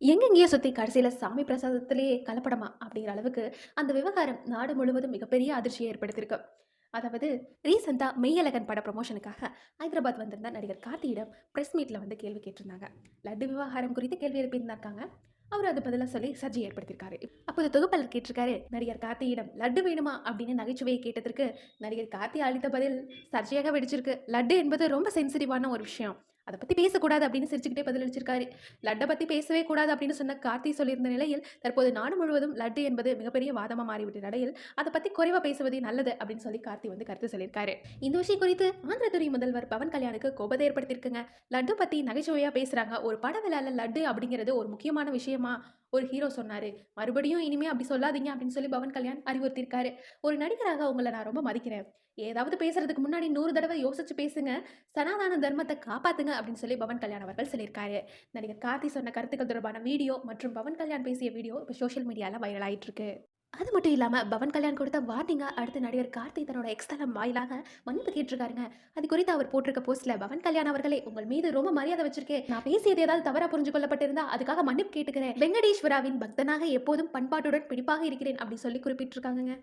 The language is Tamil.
எங்கெங்கேயோ சுற்றி கடைசியில் சாமி பிரசாதத்திலேயே கலப்படமா அப்படிங்கிற அளவுக்கு அந்த விவகாரம் நாடு முழுவதும் மிகப்பெரிய அதிர்ச்சியை ஏற்படுத்தியிருக்கு. அதாவது ரீசெண்டாக மெய்யழகன் பட ப்ரமோஷனுக்காக ஹைதராபாத் வந்திருந்த நடிகர் கார்த்தியிடம் பிரஸ் மீட்டில் வந்து கேள்வி கேட்டிருந்தாங்க. லட்டு விவகாரம் குறித்து கேள்வி எழுப்பியிருந்திருக்காங்க. அவர் அது பதிலாக சொல்லி சர்ஜை ஏற்படுத்தியிருக்காரு. அப்போது தொகுப்பாளர் கேட்டிருக்காரு, நடிகர் கார்த்தியிடம் லட்டு வேணுமா அப்படின்னு நகைச்சுவையை கேட்டதற்கு நடிகர் கார்த்தி அளித்த பதில் சர்ச்சையாக வெடிச்சிருக்கு. லட்டு என்பது ரொம்ப சென்சிட்டிவான ஒரு விஷயம். அதை பற்றி பேசக்கூடாது அப்படின்னு சிரிச்சுக்கிட்டே பதிலளிச்சிருக்காரு. லட்டை பற்றி பேசவே கூடாது அப்படின்னு சொன்ன கார்த்தி சொல்லியிருந்த நிலையில், தற்போது நாடு முழுவதும் லட்டு என்பது மிகப்பெரிய வாதமாக மாறிவிட்ட நிலையில், அதை பற்றி குறைவாக பேசுவதே நல்லது அப்படின்னு சொல்லி கார்த்தி வந்து கருத்து சொல்லியிருக்காரு. இந்த விஷயம் குறித்து ஆந்திரத்துறை முதல்வர் பவன் கல்யாணுக்கு கோபத்தை ஏற்படுத்தியிருக்குங்க. லட்டு பற்றி நகைச்சுவையாக பேசுகிறாங்க ஒரு பட விழாவில் லட்டு அப்படிங்கிறது ஒரு முக்கியமான விஷயமா ஒரு ஹீரோ சொன்னார் மறுபடியும் இனிமேல் அப்படி சொல்லாதீங்க அப்படின்னு சொல்லி பவன் கல்யாண் அறிவுறுத்தியிருக்காரு. ஒரு நடிகராக உங்களை நான் ரொம்ப மதிக்கிறேன். ஏதாவது பேசுறதுக்கு முன்னாடி நூறு தடவை யோசிச்சு பேசுங்க. சனாதன தர்மத்தை காப்பாத்துங்க அப்படின்னு சொல்லி பவன் கல்யாண் அவர்கள் சொல்லியிருக்காரு. நடிகர் கார்த்தி சொன்ன கருத்துக்கள் தொடர்பான வீடியோ மற்றும் பவன் கல்யாண் பேசிய வீடியோ இப்போ சோஷியல் மீடியாவில் வைரல் ஆயிட்டு இருக்கு. அது மட்டும் இல்லாமல் பவன் கல்யாண் கொடுத்த வார்னிங்கா அடுத்து நடிகர் கார்த்தி தன்னோட எக்ஸ்தலம் வாயிலாக மன்னிப்பு கேட்டிருக்காருங்க. அது குறித்து அவர் போட்டிருக்க போஸ்ட்ல பவன் கல்யாண் அவர்களே உங்கள் மீது ரொம்ப மரியாதை வச்சிருக்கேன். நான் பேசியது ஏதாவது தவறா புரிஞ்சு கொள்ளப்பட்டிருந்தா அதுக்காக மன்னிப்பு கேட்டுக்கிறேன். வெங்கடேஸ்வராவின் பக்தனாக எப்போதும் பண்பாட்டுடன் பிடிப்பாக இருக்கிறேன் அப்படி சொல்லி குறிப்பிட்டிருக்காங்க